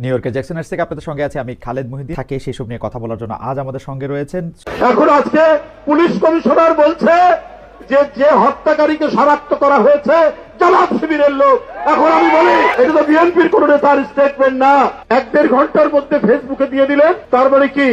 New ইয়র্কের জ্যাকসনের থেকে আপনাদের সঙ্গে আছে আমি খালেদ মহিদ্দিন। থাকে সেসব নিয়ে কথা বলার জন্য আজ আমাদের সঙ্গে রয়েছেন এখন আজকে পুলিশ কমিশনার বলছে যে যে হত্যাকারীকে শনাক্ত করা হয়েছে জামাত শিবিরের লোক। এখন আমি বলি এটা তো বিএনপির কোন নেতার স্টেটমেন্ট না। এক দেড় ঘণ্টার মধ্যে ফেসবুকে দিয়ে দিলেন। তার মানে কি?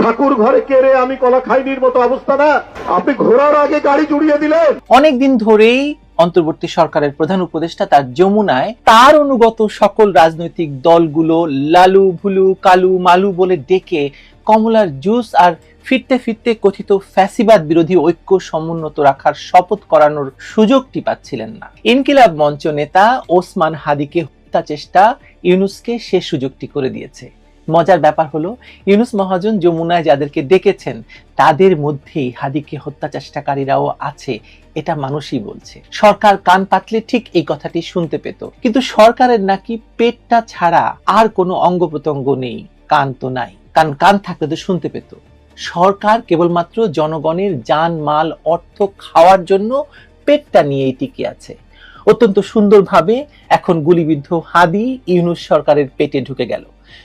ঠাকুর ঘরে কেড়ে আমি কলা খাইনির মতো অবস্থা না। আপনি ঘোরার আগে গাড়ি জুড়িয়ে দিলেন। অনেকদিন ধরেই অন্তর্বর্তী সরকারের প্রধান উপদেষ্টা তার যমুনায় তার অনুগত সকল রাজনৈতিক দলগুলো লালু, ভুলু, কালু, মালু বলে ডেকে কমলার জুস আর ফিরতে ফিরতে কথিত ফ্যাসিবাদ বিরোধী ঐক্য সমুন্নত রাখার শপথ করানোর সুযোগটি পাচ্ছিলেন না। ইনকিলাব মঞ্চ নেতা ওসমান হাদিকে হত্যা চেষ্টা ইউনুসকে সে সুযোগটি করে দিয়েছে। মজার ব্যাপার হলো, ইউনুস মহাজন যমুনায় যাদেরকে ডেকেছেন, তাদের মধ্যেই হাদিকে হত্যা চেষ্টাকারীরাও আছে, এটা মানুষই বলছে। সরকার কান পাতলে ঠিক এই কথাটি শুনতে পেত। কিন্তু সরকারের নাকি পেটটা ছাড়া আর কোনো অঙ্গ প্রত্যঙ্গ নেই, কান তো নাই। কান কান থাকলে তো শুনতে পেত। সরকার কেবলমাত্র জনগণের যান, মাল, অর্থ খাওয়ার জন্য পেটটা নিয়েই টিকে আছে। অত্যন্ত সুন্দরভাবে এখন গুলিবিদ্ধ হাদি ইউনুস সরকারের পেটে ঢুকে গেল।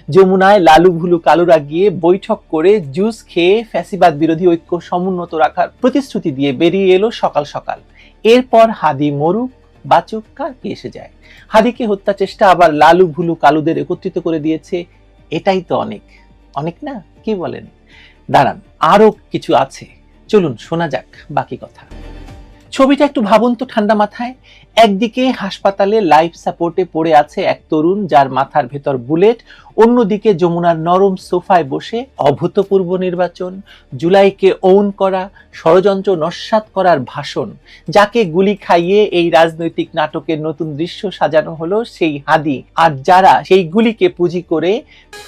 যমুনায় লালু ভুলু কালুরা গিয়ে বৈঠক করে জুস খেয়ে ফ্যাসিবাদ বিরোধী ঐক্য সমুন্নত রাখার প্রতিশ্রুতি দিয়ে বেরিয়ে এলো সকাল সকাল। এরপর হাদি মরুক, বাচুক, কার কি এসে যায়? হাদিকে হত্যা চেষ্টা আবার লালু ভুলু কালুদের একত্রিত করে দিয়েছে, এটাই তো অনেক। অনেক না? কি বলেন? দাঁড়ান, আরও কিছু আছে। চলুন, শোনা যাক বাকি কথা। ছবিটা একটু ভাবুন তো ঠান্ডা মাথায়। একদিকে হাসপাতালে লাইফ সাপোর্টে পড়ে আছে এক তরুণ যার মাথার ভেতর বুলেট অন্যদিকে যমুনার নরম সোফায় বসে অভূতপূর্ব নির্বাচন জুলাইকে ওন করা ষড়যন্ত্র নস্যাৎ করার ভাষণ যাকে গুলি খাইয়ে এই রাজনৈতিক নাটকের নতুন দৃশ্য সাজানো হলো সেই হাদি। আর যারা সেই গুলিকে পুঁজি করে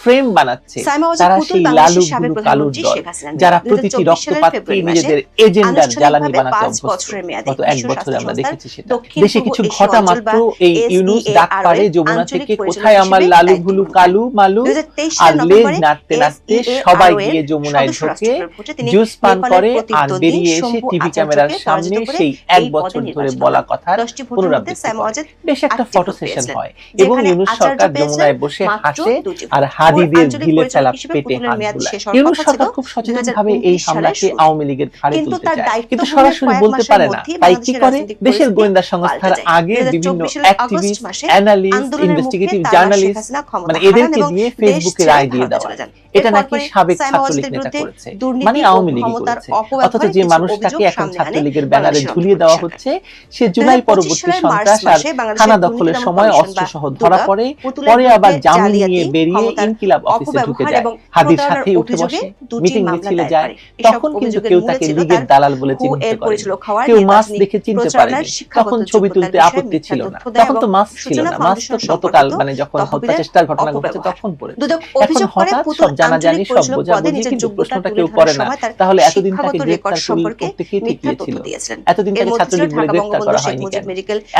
ফ্রেম বানাচ্ছে তারা সেই লালু ভুলু কালুর দল যারা প্রতিটি রক্তপাতকে নিজেদের এজেন্ডার জ্বালানি বানাতে অভ্যস্ত। গত এক বছরে আমরা দেখেছি সেটা। দেশে কিছু ঘটা মাত্র এই ইউনুস ডাক পারে যমুনা থেকে কোথায় আমার লালু গ্রহণ কালু মালু আর লেজ নাড়তে নাড়তে সবাই গিয়ে যমুনায় ঢোকে জুস পান করে আর বেরিয়ে এসে টিভি ক্যামেরার সামনে সেই এক বছর ধরে বলা হন। কথা দশটি ভোটের মধ্যে পুনরাবৃত্তি বেশ একটা ফটো সেশন হয়। এবং ইউনুস সরকার যমুনায় বসে হাসে আর হাদিদের ঢিলে ফেলা পেটে হাত ইউনুস সরকার খুব সচেতন ভাবে এই হামলাকে আওয়ামী লীগের ঘাড়ে তুলতে চায়। কিন্তু সরাসরি বলতে পারে না। তাই কি করে? দেশের গোয়েন্দা সংস্থার আগে বিভিন্ন 2024 সালের August activist analyst investigative journalist মানে এদেরকে দিয়ে ফেসবুকের আইডি দিয়ে দেওয়া। এটা নাকি সাবেক ছাত্রলীগ নেতা করেছে। মানে আওয়ামী ক্ষমতার করেছে। অথচ যে মানুষটাকে এখন ছাত্রলীগের ব্যানারে ঝুলিয়ে দেওয়া হচ্ছে সে জুলাই পরবর্তী সন্ত্রাস আর থানা দখলের সময় অস্ত্র সহ ধরা পড়ে পরে আবার জালিয়াতি, নিয়ে বেরিয়ে ইনকিলাব অফিসে ঢুকে যায়। হাদির সাথে উঠে বসে মিটিং মিছিলে যায়। তখন কিন্তু কেউ তাকে লীগের দালাল বলে পরিচালক হওয়ার কেউ মাস নির্বাচনী দেখে চিনতে শিক্ষাগত তখন ছবি তুলতে আপত্তি ছিল না। তখন তো এবং মাস ছিল না। মাস তো গতকাল মানে যখন হত্যা চেষ্টার ঘটনা ঘটেছে তখন দুদক এখন হঠাৎ সব জানাজানি সব পরিচালক বোঝা বুঝি কিন্তু প্রশ্নটা কেউ করে না। তাহলে এতদিন তাকে রেকর্ড সম্পর্কে করতে কে মিথ্যা ঠেকিয়েছিল এতদিন তাকে ছাত্রলীগ বলে ঢাকা গ্রেপ্তার করা হয়নি কেন?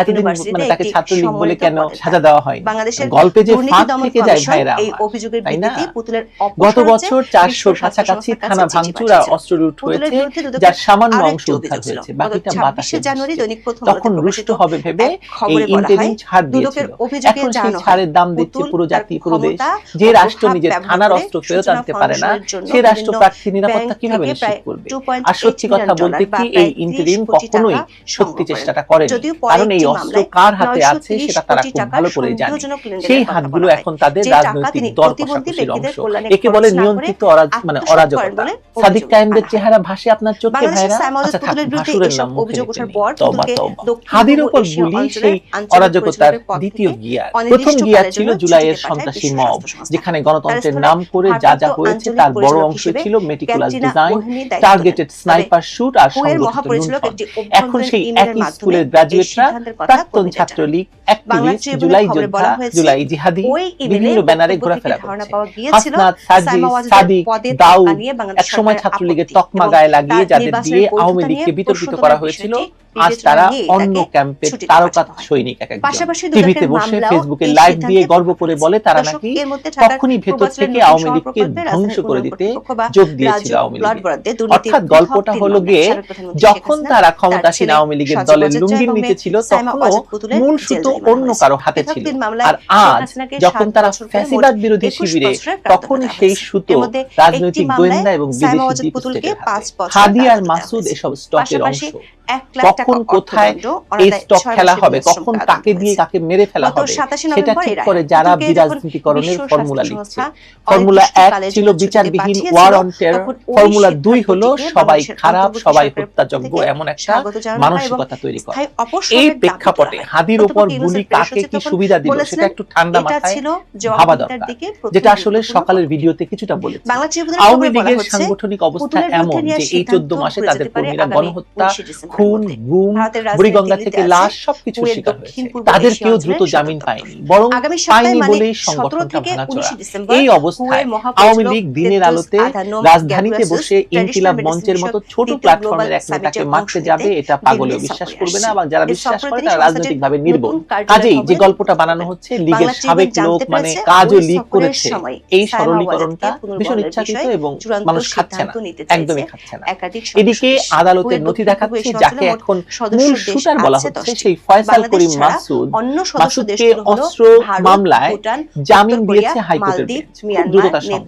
এতদিন মানে তাকে ছাত্রলীগ বলে কেন সাজা দেওয়া বাংলাদেশের গল্পে যে ফাঁক থেকে যায় ভাইরা এই অভিযোগের ভিত্তিতে পুতুলের গত বছর চারশোর বিশ্ব স্বাস্থ্য কাছাকাছি থানা ভাঙচুর আর অস্ত্র লুট হয়েছে যার সামান্য অংশ উদ্ধার হয়েছে। বাকিটা বাতাসে জানুয়ারি দৈনিক প্রথম তখন রুষ্ট হবে ভেবে এই বলা ছাড় দিয়েছিল এখন সেই ছাড়ের দাম দিচ্ছে পুরো জাতি পুরো দেশ যে রাষ্ট্র নিজের থানার অস্ত্র ফেরত আনতে পারে না। ফাউন্ডেশনের জন্য সে রাষ্ট্র প্রার্থী নিরাপত্তা কীভাবে নিশ্চিত করবে? আর সত্যি কথা বলতে কি এই ইন্টারিম কখনোই সত্যি চেষ্টাটা পরে কারণ এই অস্ত্র কার হাতে আছে সেটা তারা খুব ভালো করে জানে। সেই হাতগুলো এখন তাদের রাজনৈতিক দর কষাকষির অংশ। একে বলে নিয়ন্ত্রিত মানে অরাজকতা। সাদিক কায়েমদের চেহারা ভাসে আপনার চোখে ভাইরা? আচ্ছা থাক ভাসুরের নাম অভিযোগ ওঠার পর হাদির উপর গুলি সেই অরাজকতার দ্বিতীয় গিয়ার প্রথম গিয়ার ছিল জুলাইয়ের সন্ত্রাসী মব যেখানে গণতন্ত্রের নাম করে যা যা হয়েছে তার বড় অংশ ছিল meticulous design targeted sniper shoot আর সংগঠিত এখন সেই একই স্কুলের গ্রাজুয়েটরা প্রাক্তন ছাত্রলীগ অ্যাক্টিভিস্ট জুলাই যোদ্ধা জুলাই জিহাদি বিভিন্ন ব্যানারে ঘোরাফেরা করছে। হাসনাত সাজি সাদিক দাউদ একসময় ছাত্রলীগের তকমা গায়ে লাগিয়ে যাদের দিয়ে আওয়ামী লীগকে বিতর্কিত করা হয়েছিল আজ তারা অন্য ক্যাম্পে তারকা সৈনিক এক টিভিতে বসে ফেসবুকে লাইভ দিয়ে গর্ব করে বলে তারা নাকি তখনই ভেতর থেকে আওয়ামী লীগকে ধ্বংস করে দিতে যোগ দিয়েছিল আওয়ামী লীগ। অর্থাৎ গল্পটা হলো গিয়ে যখন তারা ক্ষমতাসীন আওয়ামী লীগের দলের লুঙ্গির নিচে ছিল তখনও মূল সুতো অন্য কারও হাতে ছিল। আর আজ যখন তারা ফ্যাসিবাদ বিরোধী শিবিরে তখন সেই সুতো রাজনৈতিক গোয়েন্দা এবং বিদেশি হাদি আর মাসুদ এসব স্টকের অংশ কখন কোথায় এই স্টক খেলা হবে কখন কাকে দিয়ে কাকে মেরে ফেলা হবে সেটা ঠিক করে যারা বিরাজনীতিকরণের ফর্মুলা লিখছে ফর্মুলা এক ছিল বিচারবিহীন ওয়ার অন টেরর ফর্মুলা দুই হলো সবাই খারাপ সবাই হত্যাযোগ্য এমন একটা মানসিকতা তৈরি করা। এই প্রেক্ষাপটে হাদির উপর গুলি কাকে কি সুবিধা দিল সেটা একটু ঠান্ডা মাথায় ভাবা দরকার। যেটা আসলে সকালের ভিডিওতে কিছুটা বলে আওয়ামী লীগের সাংগঠনিক অবস্থা এমন যে এই চোদ্দ মাসে তাদের কর্মীরা গণহত্যা খুন গুম বুড়িগঙ্গা থেকে লাশ সবকিছু শিকার হয়েছে। তাদের কেউ দ্রুত জামিন পায়নি বরং পায়নি বলেই সংগঠনটা ভাঙাচোরা এই অবস্থায় আওয়ামী লীগ দিনের আলোতে রাজধানীতে বসে ইনকিলাব মঞ্চের মতো ছোট প্ল্যাটফর্মের এক নেতাকে মারতে যাবে এটা পাগলেও বিশ্বাস করবে না এবং যারা বিশ্বাস করে তারা রাজনৈতিক ভাবে নির্বোধ। কাজেই যে গল্পটা বানানো হচ্ছে লীগের সাবেক লোক মানে কাজও লীগ করেছে। এই সরলীকরণটা ভীষণ ইচ্ছাকৃত এবং মানুষ খাচ্ছে। না একদমই খাচ্ছে না এদিকে আদালতের নথি দেখাচ্ছে যাকে এখন মূল শুটার বলা হচ্ছে সেই ফয়সাল করিম মাসুদ। মাসুদকে অস্ত্র মামলায় জামিন দিয়েছে হাইকোর্টের দ্রুততার সঙ্গে।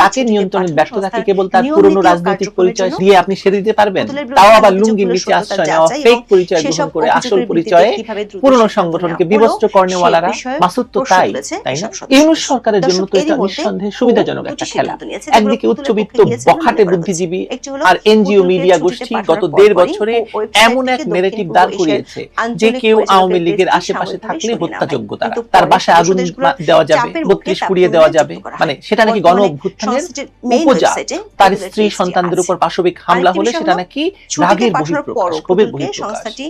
তাকে নিয়ন্ত্রণে ব্যস্ত থাকে কেবল তার পুরনো রাজনৈতিক পরিচয় দিয়ে আপনি সেরে দিতে পারবেন। তাও আবার লুঙ্গি নিচে আশ্রয় নেওয়া ফেক পরিচয় গ্রহণ করে আসল পরিচয়ে পুরনো সংগঠনকে বিবস্ত্র কর্নেওয়ালারা মাসুদ তো তাই। তাই না? ইউনুস সরকারের জন্য তো এটা নিঃসন্দেহে সুবিধাজনক একটা খেলা। একদিকে উচ্চবিত্ত বখাটে বুদ্ধিজীবী আর এনজিও মিডিয়া গোষ্ঠী গত দেড় বছরে এমন এক নেগেটিভ দাঁড় করিয়েছে যে কেউ আওয়ামী লীগের আশেপাশে থাকলে হত্যাযোগ্য তার বাসায় আগুন দেওয়া যাবে বত্রিশ পুড়িয়ে দেওয়া যাবে মানে সেটা নাকি গণ তার স্ত্রী সন্তানদের উপর পাশবিক হামলা হলে সেটা নাকি রাগের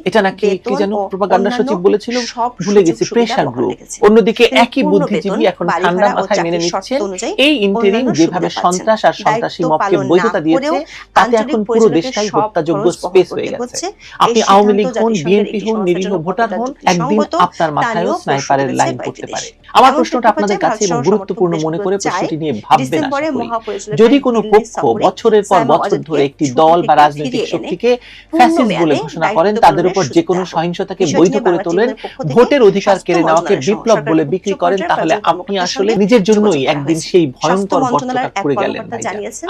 এটা নাকি কি যেন প্রপাগান্ডা সচিব বলেছিল? ভুলে প্রেশার গ্রুপ অন্যদিকে একই বুদ্ধিজীবী এখন ঠান্ডা মাথায় মেনে নিচ্ছেন এই যেভাবে সন্ত্রাস আর সন্ত্রাসী বৈধতা দিয়েছে তাতে এখন পুরো দেশটাই হত্যাযোগ্য স্পেস হয়ে গেছে। আপনি আওয়ামী লীগ হন বিএনপি হন নিরীহ ভোটার হন একদিন আপনার মাথায়ও স্নাইপারের লাইন পড়তে পারে আমার প্রশ্নটা আপনাদের কাছে গুরুত্বপূর্ণ মনে করে প্রশ্নটি নিয়ে ভাববেন যদি কোনো পক্ষ বছরের পর বছর ধরে একটি দল বা রাজনৈতিক শক্তিকে ফ্যাসিস্ট বলে ঘোষণা করেন তাদের উপর যে কোনো সহিংসতাকে বৈধ করে তোলেন ভোটের অধিকার কেড়ে নেওয়াকে বিপ্লব বলে বিক্রি করেন তাহলে আপনি আসলে নিজের জন্যই একদিন সেই ভয়ঙ্কর বর্তমান করে গেলেন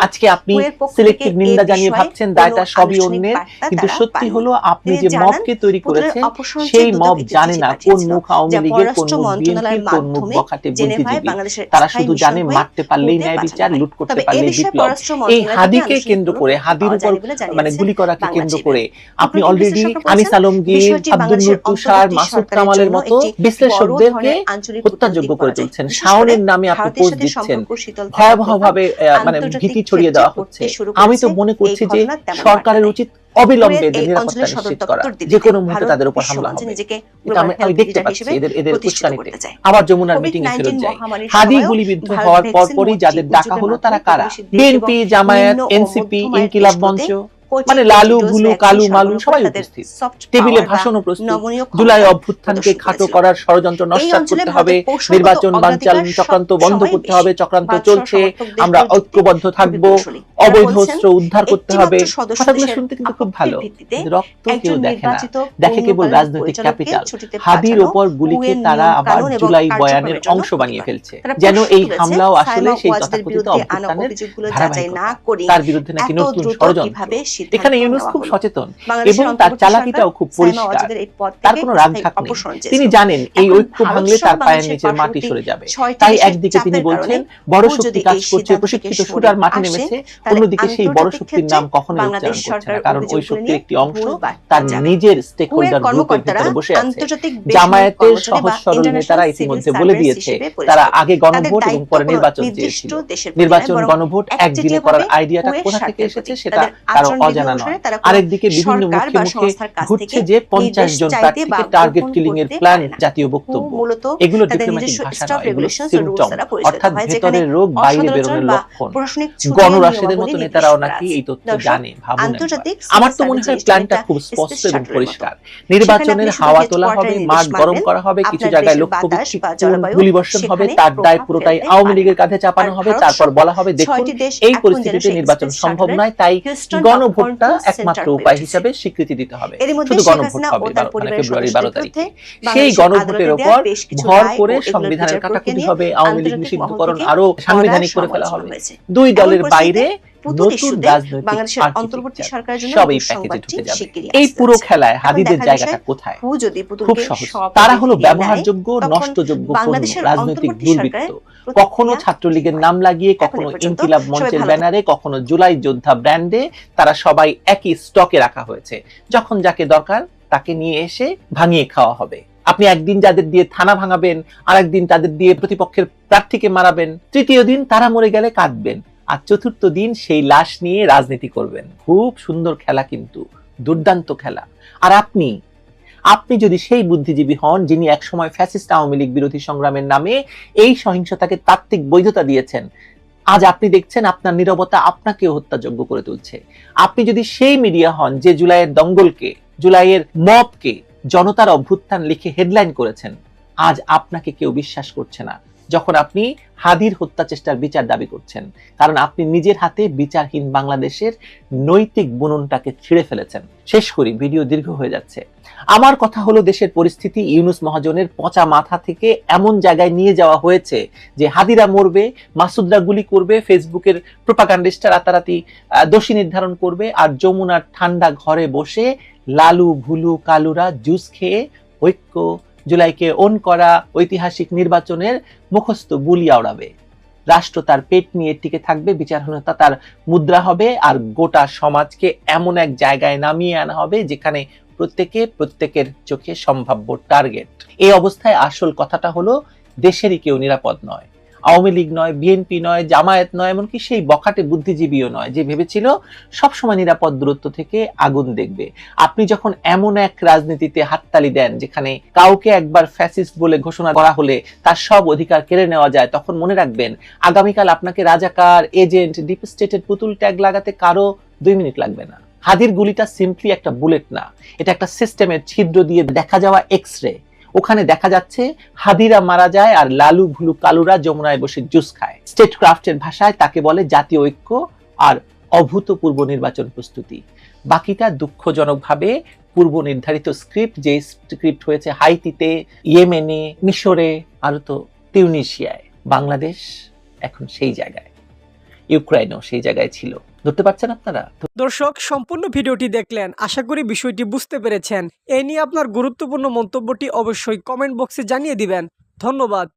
আজকে আপনি সিলেক্টিভ নিন্দা জানিয়ে ভাবছেন দায়টা সবই অন্যের কিন্তু সত্যি হলো আপনি যে মবকে তৈরি করেছেন সেই মব জানে না কোন মুখ আওয়ামী লীগের কোন মুখ বিএনপির কোন মুখ বখাটে বুদ্ধিজীবী তারা শুধু জানে মারতে পারলেই ন্যায় লুট করতে পারলে বিপ্লব এই হাদিকে কেন্দ্র করে হাদির উপর মানে গুলি করাকে কেন্দ্র করে আপনি অলরেডি আনিস আব্দুল মাসুদ কামালের মতো বিশ্লেষকদেরকে হত্যাযোগ্য করে তুলছেন শাওনের নামে আপনি পোস্ট দিচ্ছেন। ভয়াবহভাবে মানে ভীতি ছড়িয়ে দেওয়া হচ্ছে। আমি তো মনে করছি যে সরকারের উচিত ভারত তাদের উপর বিশ্ব হামলা মঞ্চে হবে। নিজেকে এটা আমি global আমি দেখতে পাচ্ছি এদের এদের উস্কানিতে। আবার যমুনার মিটিং এ COVID-19 ফেরত হাদি গুলিবিদ্ধ হওয়ার পরপরই যাদের ডাকা হলো তারা কারা? বিএনপি জামায়াত এনসিপি ইনকিলাব মঞ্চ। মানে লালু ভ্যাকসিন কালু মালু সবাই উপস্থিত। টেবিলে ভাষণও প্রস্তুত। জুলাই অভ্যুত্থানকে খাটো করার ষড়যন্ত্র করতে হবে। নির্বাচন চক্রান্ত বন্ধ করতে হবে। চক্রান্ত চলছে। আমরা ঐক্যবদ্ধ থাকব। অবৈধ অস্ত্র উদ্ধার করতে হবে। কথাগুলো শুনতে কিন্তু খুব ভালো। রক্ত কেউ দেখে না। দেখে কেবল রাজনৈতিক ক্যাপিটাল। হাদির ওপর গুলিকে তারা আবার জুলাই বয়ানের অংশ বানিয়ে ফেলছে। যেন এই হামলাও আসলে সেই তথাকথিত অভ্যুত্থানের ধারাবাহিকতা। তার বিরুদ্ধে নাকি নতুন ষড়যন্ত্র এখানে ইউনুস খুব সচেতন এবং তার চালাকিটাও খুব পরিষ্কার। তার কোনো রাগ ঢাক নেই তিনি জানেন এই ঐক্য ভাঙলে তার পায়ের নিচের মাটি সরে যাবে। তাই একদিকে তিনি বলছেন বড় শক্তি কাজ করছে প্রশিক্ষিত সুরার মাঠে নেমেছে অন্যদিকে সেই বড় শক্তির নাম বাংলাদেশ উচ্চারণ করছে না। কারণ ওই শক্তির একটি অংশ তার নিজের স্টেক হোল্ডার গ্রুপের ভিতরে বসে আছে। জামায়াতের সহজ সরল নেতারা ইতিমধ্যে বলে দিয়েছে তারা আগে গণভোট এবং পরে নির্বাচন চেয়েছিল নির্বাচন গণভোট একদিনে করার আইডিয়াটা কোথা থেকে এসেছে সেটা কারও অজানা নয় আরেকদিকে বিভিন্ন মুখে মুখে ঘুরছে যে পঞ্চাশ জন প্রার্থীকে টার্গেট কিলিং এর প্ল্যান জাতীয় বক্তব্য। এগুলো ডিপ্লোম্যাটিক ভাষা নয় এগুলো regulations ও rules সিমটম অর্থাৎ ভেতরের রোগ বাইরে বেরোনোর লক্ষণ গণরাশেদের মতো নেতারাও নাকি এই তথ্য জানে ভাবুন আমার তো মনে হয় প্ল্যানটা খুব স্পষ্ট এবং পরিষ্কার। নির্বাচনের হাওয়া তোলা হবে মাঠ গরম করা হবে কিছু জায়গায় দেশের লক্ষ্য বাতাস বা ভিত্তিক জলবায়ু গুলিবর্ষণ হবে তার দায় পুরোটাই আওয়ামী লীগের কাঁধে চাপানো হবে তারপর বলা হবে দেখুন এই পরিস্থিতিতে নির্বাচন সম্ভব নয় তাই Houston control একমাত্র উপায় হিসেবে স্বীকৃতি দিতে হবে। শুধু গণভোট হবে ফেব্রুয়ারি বারো তারিখে। সেই গণভোটের উপর ভর করে সংবিধানের কাটাকুটি হবে আওয়ামী লীগ নিষিদ্ধকরণ আরও সাংবিধানিক করে ফেলা হবে। দুই দলের বাইরে রাজনৈতিক বাংলাদেশের অন্তর্বর্তী সরকারের জন্য সব এই প্যাকেজে ঢুকে যাবে। এই পুরো খেলায় হাদিদের জায়গাটা কোথায়? যদি খুব সহজ। তারা হলো ব্যবহারযোগ্য নষ্টযোগ্য রাজনৈতিক দুর্বৃত্ত। কখনো ছাত্রলীগের নাম লাগিয়ে কখনো ইনকিলাব মঞ্চের ব্যানারে কখনো জুলাই যোদ্ধা ব্র্যান্ডে তারা সবাই একই স্টকে রাখা হয়েছে। যখন যাকে দরকার তাকে নিয়ে এসে ভাঙিয়ে খাওয়া হবে। আপনি একদিন যাদের দিয়ে থানা ভাঙাবেন আর একদিন তাদের দিয়ে প্রতিপক্ষের প্রার্থীকে মারাবেন তৃতীয় দিন তারা মরে গেলে কাঁদবেন। আর চতুর্থ দিন সেই লাশ নিয়ে রাজনীতি করবেন। খুব সুন্দর খেলা কিন্তু, দুর্দান্ত খেলা। আর আপনি আপনি যদি সেই বুদ্ধিজীবী হন যিনি একসময় ফ্যাসিস্ট আওয়ামী লীগ বিরোধী সংগ্রামের নামে এই সহিংসতাকে তাত্ত্বিক বৈধতা দিয়েছেন, আজ আপনি দেখছেন আপনার নিরবতা আপনাকেও হত্যাযোগ্য করে তুলছে। আপনি যদি সেই মিডিয়া হন যে জুলাইয়ের দঙ্গলকে, জুলাইয়ের মবকে জনতার অভ্যুত্থান লিখে হেডলাইন করেছেন, আজ আপনাকে কেউ বিশ্বাস করছে না। যখন আপনি হাদির হত্যা চেষ্টার বিচার দাবি করছেন, কারণ আপনি নিজের হাতে বিচারহীন বাংলাদেশের নৈতিক বুননটাকে ছিঁড়ে ফেলেছেন। শেষ করি, ভিডিও দীর্ঘ হয়ে যাচ্ছে। আমার কথা হলো দেশের পরিস্থিতি, ইউনুস মহাজনের পচা মাথা থেকে এমন জায়গায় নিয়ে যাওয়া হয়েছে যে হাদিরা মরবে, মাসুদরা গুলি করবে, ফেসবুকের প্রোপাগান্ডিস্টরা রাতারাতি দোষী নির্ধারণ করবে, আর যমুনার ঠান্ডা ঘরে বসে লালু, ভুলু, কালুরা জুস খেয়ে ঐক্য জুলাইকে ওন করা ঐতিহাসিক নির্বাচনের মুখস্থ বুলি আওড়াবে। রাষ্ট্র তার পেট নিয়ে টিকে থাকবে বিচারহীনতা তার মুদ্রা হবে, আর গোটা সমাজকে এমন এক জায়গায় নামিয়ে আনা হবে যেখানে প্রত্যেকে প্রত্যেকের চোখে সম্ভাব্য টার্গেট। এই অবস্থায় আসল কথাটা হলো, দেশেরই কেউ নিরাপদ নয়। আওয়ামী লীগ নয়, বিএনপি নয়, জামায়াত নয়, এমনকি সেই বখাটে বুদ্ধিজীবীও নয় যে ভেবেছিল সবসময় নিরাপদ দূরত্ব থেকে আগুন দেখবে। আপনি যখন এমন এক রাজনীতিতে হাততালি দেন যেখানে কাউকে একবার ফ্যাসিস্ট বলে ঘোষণা করা হলে তার সব অধিকার কেড়ে নেওয়া যায়, তখন মনে রাখবেন আগামীকাল আপনাকে রাজাকার, এজেন্ট, ডিপ স্টেটের পুতুল ট্যাগ লাগাতে কারও দুই মিনিট লাগবে না। হাদির গুলিটা সিম্পলি একটা বুলেট না। এটা একটা সিস্টেমের ছিদ্র দিয়ে দেখা যাওয়া এক্স রে ওখানে দেখা যাচ্ছে হাদিরা মারা যায় আর লালু ভুলু কালুরা যমুনায় বসে জুস খায়। স্টেট ক্রাফটের ভাষায় তাকে বলে জাতীয় ঐক্য আর অভূতপূর্ব নির্বাচন প্রস্তুতি। বাকিটা দুঃখজনকভাবে পূর্ব নির্ধারিত স্ক্রিপ্ট যে স্ক্রিপ্ট হয়েছে হাইতিতে, ইয়েমেনে, মিশরে আরও তো তিউনিশিয়ায়। বাংলাদেশ এখন সেই জায়গায়। ইউক্রাইনও সেই জায়গায় ছিল। ধরতে পারছেন আপনারা? দর্শক, সম্পূর্ণ ভিডিওটি দেখলেন। আশা করি বিষয়টি বুঝতে পেরেছেন। এ নিয়ে আপনার গুরুত্বপূর্ণ মন্তব্যটি অবশ্যই কমেন্ট বক্সে জানিয়ে দিবেন। ধন্যবাদ।